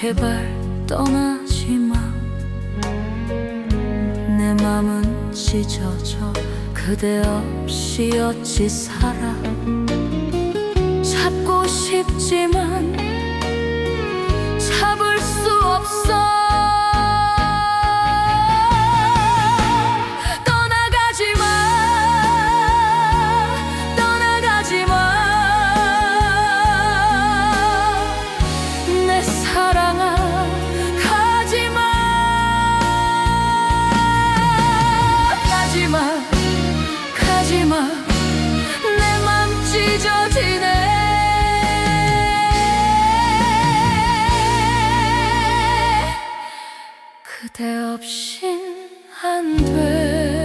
제발 떠나지 마. 내 맘은 찢어져 그대 없이 어찌 살아. 잡고 싶지만 그대 없인 안 돼.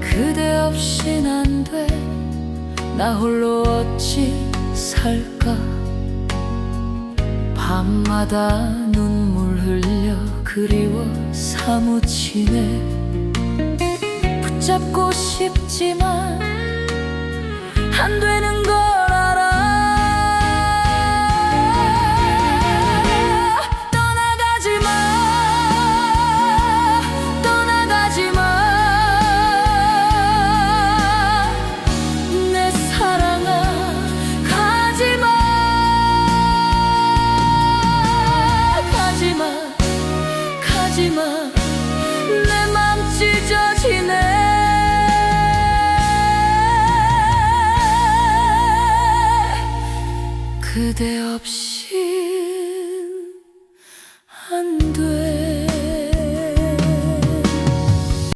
그대 없인 안 돼. 나 홀로 어찌 살까? 밤마다 흘려 그리워 사무치네. 붙잡고 싶지만 그대 없인 안돼